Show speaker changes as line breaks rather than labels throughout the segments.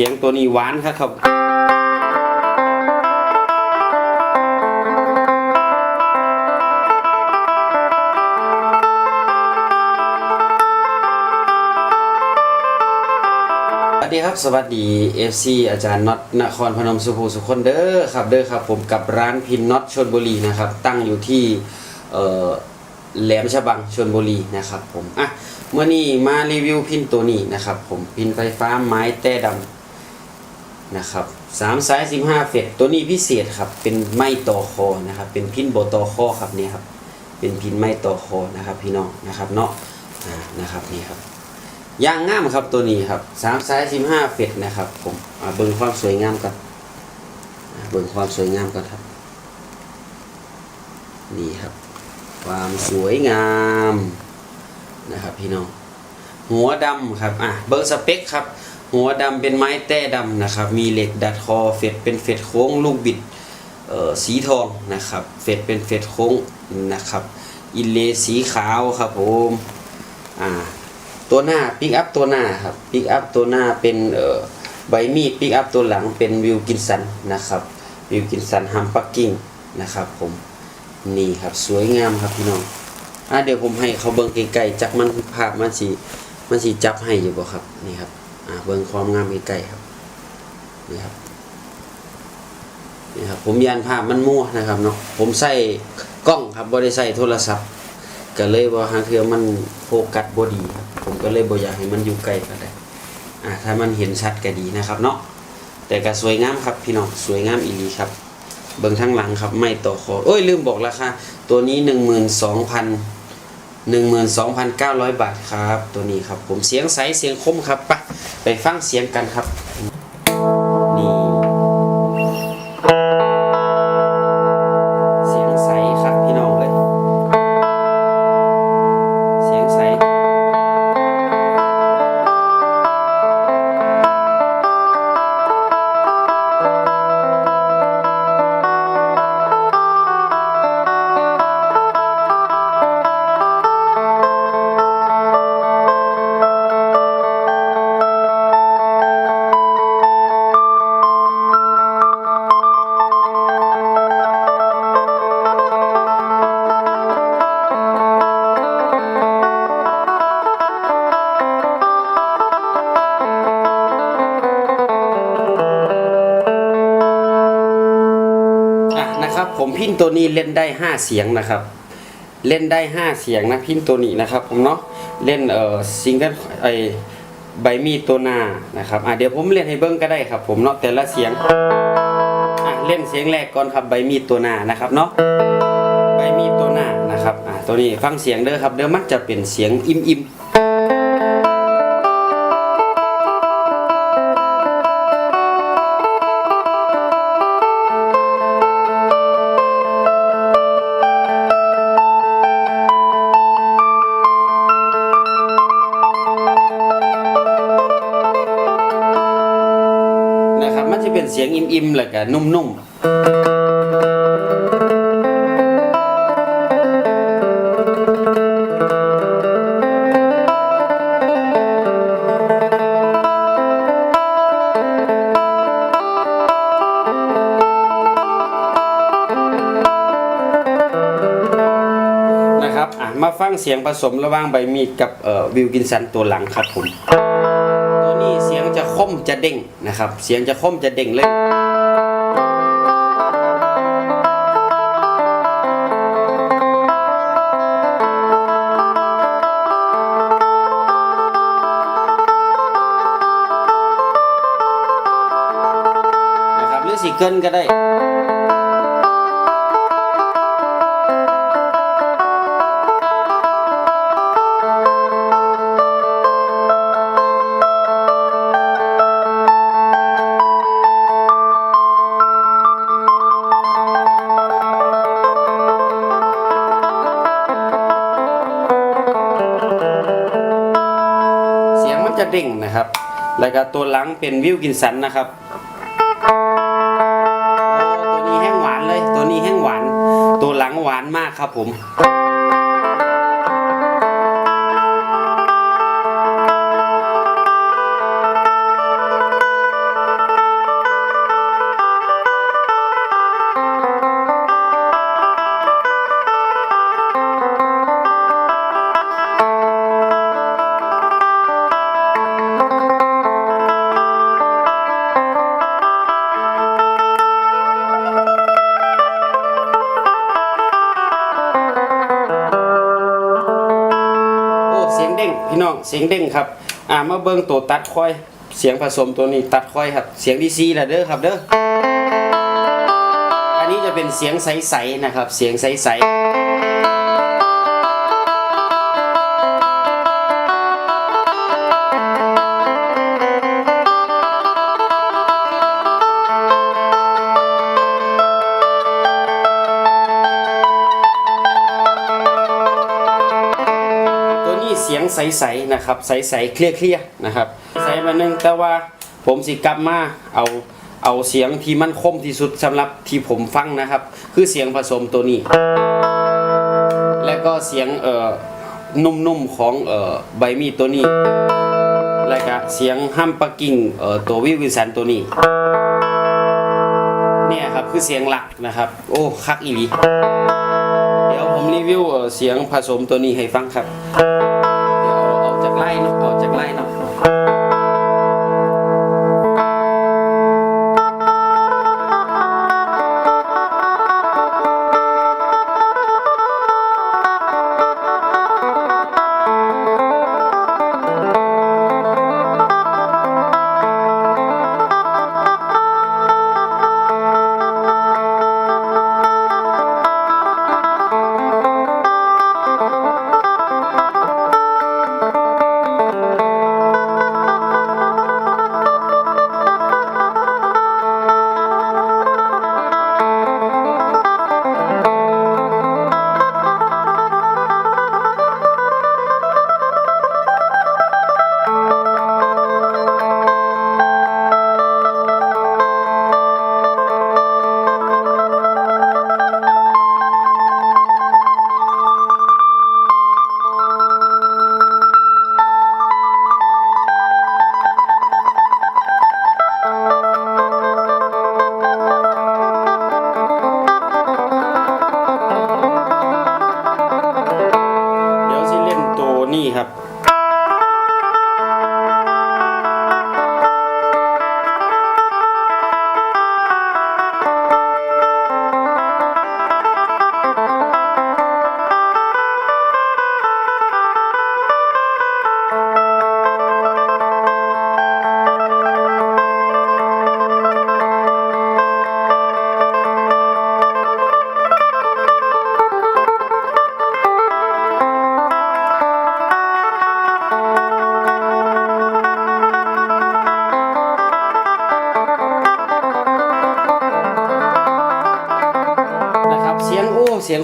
สียงตัวนี้หวานครับครับสวัสดีครับ สวัสดี FC อาจารย์น็อตนครพนมสุภูสุคนเด้อครับเด้อครับ ผมกับร้านพินน็อตชนบุรีนะครับ ตั้งอยู่ที่แหลมฉบังชนบุรีนะครับผมอะเมื่อนี้มารีวิวพินตัวนี้นะครับผมพินไฟฟ้าไม้แต้ดำ นะครับสามสายสิบห้าเฟตตัวนี้พิเศษครับ เป็นไม้ต่อคอนะครับ เป็นพินโบต่อคอครับเนี่ยครับ เป็นพินไม้ต่อคอนะครับ พี่น้องนะครับเนาะนะครับนี่ครับยางงามครับตัวนี้ครับสามไซส์สิบห้าเฟตนะครับผมเบิ่งความสวยงามกันเบิ่งความสวยงามกันครับนี่ครับ ความสวยงามนะครับพี่น้องหัวดำครับอะเบิ่งสเปคครับ หัวดำเป็นไม้แต้ดำนะครับ มีเหล็กดัดคอเฟตเป็นเฟตโค้ง ลูกบิดเอ่อสีทองนะครับ เฟตเป็นเฟตโค้งนะครับ อินเลสีขาวครับผมอ่าตัวหน้าปิกอัพตัวหน้าครับปิกอัพตัวหน้าเป็นใบมีดปิกอัพตัวหลังเป็นวิวกินสันนะครับวิวกินสันฮัมปักกิ้งนะครับผมนี่ครับสวยงามครับพี่น้องอะเดี๋ยวผมให้เขาเบิ่งไกลๆจักมันภาพมันสีมันสีจับให้อยู่บ่ครับนี่ครับ เบิ่งความงามไกลๆครับนี่ครับนี่ครับ ผมยานภาพมันมั่วนะครับเนาะผมใส่กล้องครับบ่ได้ใส่โทรศัพท์ ก็เลยว่าหางเทือมันโฟกัสบ่ดีครับผมก็เลยบ่อยากให้มันอยู่ใกลกันได้อ่าถ้ามันเห็นชัดก็ดีนะครับเนาะแต่ก็สวยงามครับพี่น้องสวยงามอีหลีครับ เบิ่งทั้งหลังครับ ไม่ต่อคอโอ้ยลืมบอกราคาตัวนี้ 12,000 12,900 บาทครับ ตัวนี้ครับ ผมเสียงใสเสียงคมครับปะไปฟังเสียงกันครับ ตัวนี้เล่นได้ 5 เสียงนะครับ เล่นได้ 5 เสียงนะพินตัวนี้นะครับผมเนาะเล่นเอ่อซิงเกิลไอใบมีดตัวหน้านะครับอะเดี๋ยวผมเล่นให้เบิ้งก็ได้ครับ ผมเนาะแต่ละเสียงอะเล่นเสียงแรกก่อนครับใบมีดตัวหน้านะครับเนาะใบมีดตัวหน้านะครับอะตัวนี้ฟังเสียงเด้อครับเด้อมักจะเป็นเสียงอิ่มอิ แล้วก็นุ่มๆนะครับอะมาฟังเสียงผสมระหว่างใบมีดกับวิลกินสันตัวหลังครับผม ตัวนี้เสียงจะคมจะเด้งนะครับ เสียงจะคมจะเด้งเลย รือสีเกินก็ได้เสียงมันจะเด้งนะครับ แล้วก็ตัวหลังเป็นวิวกินสันนะครับ ตัวหลังหวานมากครับผม เสียงเด้งครับอ่ามาเบิ่งตัวตัดค่อย เสียงผสมตัวนี้ตัดค่อยครับ เสียงดีซีแหละเด้อครับเด้ออันนี้จะเป็นเสียงใสๆนะครับ เสียงใสๆ ใสๆนะครับ ใสๆเคลียร์ๆนะครับ ใสมาหนึงแต่ว่าผมสิกลับมาเอาเอาเสียงที่มันคมที่สุดสำหรับที่ผมฟังนะครับ คือเสียงผสมตัวนี้ และก็เสียงเอ่อนุ่มๆของเอ่อใบมีดตัวนี้ และก็เสียงฮัมปักกิ้งเอ่อตัววิวินสันตัวนี้เนี่ยครับคือเสียงหลักนะครับ โอ้คักอีหลีเดี๋ยวผมรีวิวเอ่อเสียงผสมตัวนี้ให้ฟังครับ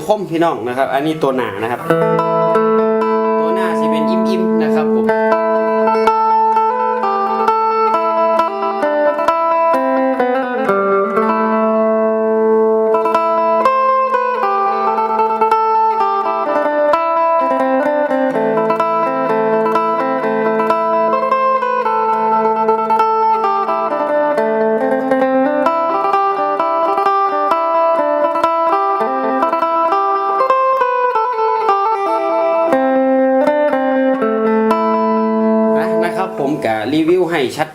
คมพี่น้องนะครับ อันนี้ตัวหนานะครับ ตัวหน้าสิเป็นอิ่มอิ่มๆนะครับผม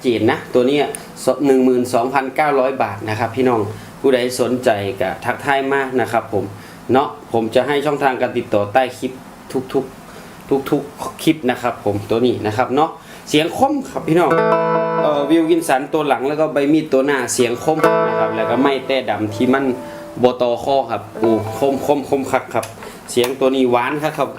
เจนนะ ตัวนี้หนึ่งหมื่นสองพันเก้าร้อยบาทนะครับพี่น้องผู้ใดสนใจกะทักทายมากนะครับผมเนาะผมจะให้ช่องทางการติดต่อใต้คลิปทุกๆทุกๆคลิปนะครับผมตัวนี้นะครับเนาะเสียงคมครับพี่น้องเอ่อวิวกินสันตัวหลังแล้วก็ใบมีดตัวหน้าเสียงคมนะครับแล้วก็ไม่แต่ดำที่มันโบตอคอครับโอ้คมคมคมคักครับ เสียงตัวนี้หวานครับครับ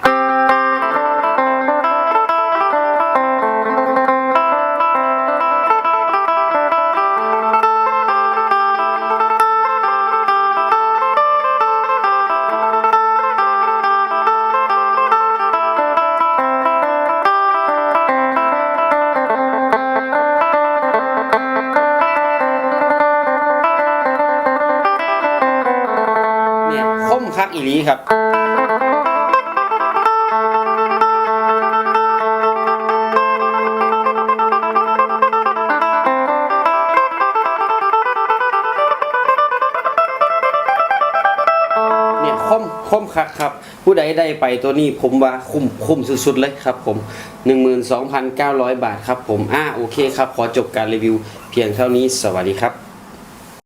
อีหลีครับเนี่ยคมคมคักครับ ผู้ใดได้ไปตัวนี้ผมว่าคุ้มคุ้มสุดๆเลยครับผม 12,900 บาทครับผม อ่าโอเคครับ ขอจบการรีวิวเพียงเท่านี้สวัสดีครับ